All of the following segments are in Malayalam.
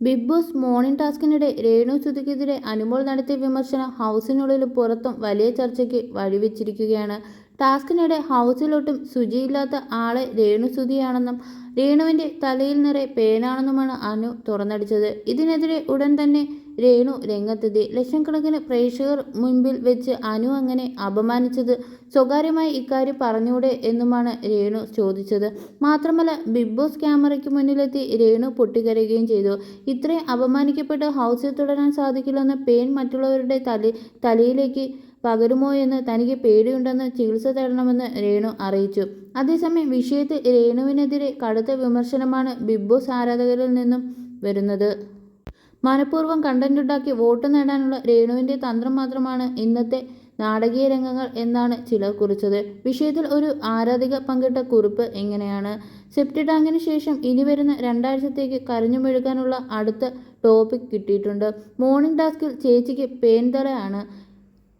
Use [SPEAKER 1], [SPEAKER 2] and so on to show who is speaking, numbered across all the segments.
[SPEAKER 1] ബിഗ് ബോസ് മോർണിംഗ് ടാസ്കിനിടെ രേണു സുധിക്കെതിരെ അനുമോൾ നടത്തിയ വിമർശനം ഹൗസിനുള്ളിലും പുറത്തും വലിയ ചർച്ചയ്ക്ക് വഴിവെച്ചിരിക്കുകയാണ് ടാസ്കിനിടെ ഹൗസിലോട്ടും ശുചിയില്ലാത്ത ആളെ രേണു സുധിയാണെന്നും രേണുവിന്റെ തലയിൽ നിറയെ പേനാണെന്നുമാണ് അനു തുറന്നടിച്ചത്. ഇതിനെതിരെ ഉടൻ തന്നെ രേണു രംഗത്തെത്തി. ലക്ഷക്കണക്കിന് പ്രേക്ഷകർ മുൻപിൽ വെച്ച് അനു അങ്ങനെ അപമാനിച്ചത് സ്വകാര്യമായി ഇക്കാര്യം പറഞ്ഞൂടെ എന്നുമാണ് രേണു ചോദിച്ചത്. മാത്രമല്ല ബിഗ് ബോസ് ക്യാമറയ്ക്ക് മുന്നിലെത്തി രേണു പൊട്ടിക്കരയുകയും ചെയ്തു. ഇത്രയും അപമാനിക്കപ്പെട്ട് ഹൗസിൽ തുടരാൻ സാധിക്കില്ലെന്ന പേൻ മറ്റുള്ളവരുടെ തല തലയിലേക്ക് പകരുമോ എന്ന് തനിക്ക് പേടിയുണ്ടെന്ന് ചികിത്സ തേടണമെന്ന് രേണു അറിയിച്ചു. അതേസമയം വിഷയത്തിൽ രേണുവിനെതിരെ കടുത്ത വിമർശനമാണ് ബിഗ് ബോസ് ആരാധകരിൽ നിന്നും വരുന്നത്. മനഃപൂർവം കണ്ടന്റ് ഉണ്ടാക്കി വോട്ട് നേടാനുള്ള രേണുവിന്റെ തന്ത്രം മാത്രമാണ് ഇന്നത്തെ നാടകീയ രംഗങ്ങൾ എന്നാണ് ചിലർ കുറിച്ചത്. വിഷയത്തിൽ ഒരു ആരാധിക പങ്കിട്ട കുറിപ്പ് എങ്ങനെയാണ് സെപ്റ്റി ടാങ്കിന് ശേഷം ഇനി വരുന്ന രണ്ടാഴ്ചത്തേക്ക് കരഞ്ഞു മെഴുകാനുള്ള അടുത്ത ടോപ്പിക് കിട്ടിയിട്ടുണ്ട്. മോർണിംഗ് ടാസ്കിൽ ചേച്ചിക്ക് പേൻ തലയാണ്.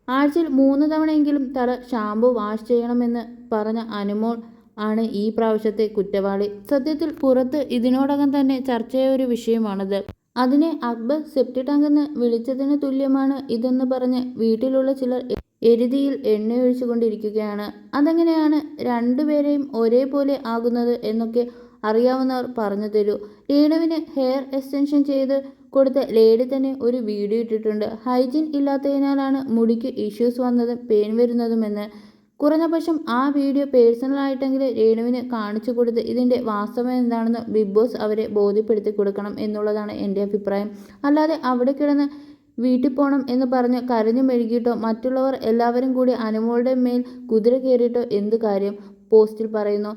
[SPEAKER 1] ആഴ്ചയിൽ മൂന്ന് തവണയെങ്കിലും തല ഷാമ്പു വാഷ് ചെയ്യണമെന്ന് പറഞ്ഞ അനുമോൾ ആണ് ഈ പ്രാവശ്യത്തെ കുറ്റവാളി. സത്യത്തിൽ പുറത്ത് ഇതിനോടകം തന്നെ ചർച്ചയായ ഒരു വിഷയമാണിത്. അതിനെ അക്ബർ സെപ്റ്റി ടാങ്കെന്ന് വിളിച്ചതിന് തുല്യമാണ് ഇതെന്ന് പറഞ്ഞ് വീട്ടിലുള്ള ചിലർ എരുതിയിൽ എണ്ണയൊഴിച്ചുകൊണ്ടിരിക്കുകയാണ്. അതെങ്ങനെയാണ് രണ്ടുപേരെയും ഒരേപോലെ ആകുന്നത് എന്നൊക്കെ അറിയാവുന്നവർ പറഞ്ഞു തരൂ. രേണുവിന് ഹെയർ എക്സ്റ്റൻഷൻ ചെയ്ത് കൊടുത്ത ലേഡി തന്നെ ഒരു വീഡിയോ ഇട്ടിട്ടുണ്ട്. ഹൈജീൻ ഇല്ലാത്തതിനാലാണ് മുടിക്ക് ഇഷ്യൂസ് വന്നതും പെയിൻ വരുന്നതുമെന്ന്. കുറഞ്ഞപക്ഷം ആ വീഡിയോ പേഴ്സണൽ ആയിട്ടെങ്കിലും രേണുവിന് കാണിച്ചു കൊടുത്ത് ഇതിന്റെ വാസ്തവം എന്താണെന്ന് ബിഗ് ബോസ് അവരെ ബോധ്യപ്പെടുത്തി കൊടുക്കണം എന്നുള്ളതാണ് എന്റെ അഭിപ്രായം. അല്ലാതെ അവിടെ കിടന്ന് വീട്ടിൽ പോകണം എന്ന് പറഞ്ഞ് കരഞ്ഞു മെഴുകിയിട്ടോ മറ്റുള്ളവർ എല്ലാവരും കൂടി അനുമോളുടെ മേൽ കുതിര കയറിയിട്ടോ എന്ത് കാര്യം? പോസ്റ്റിൽ പറയുന്നു.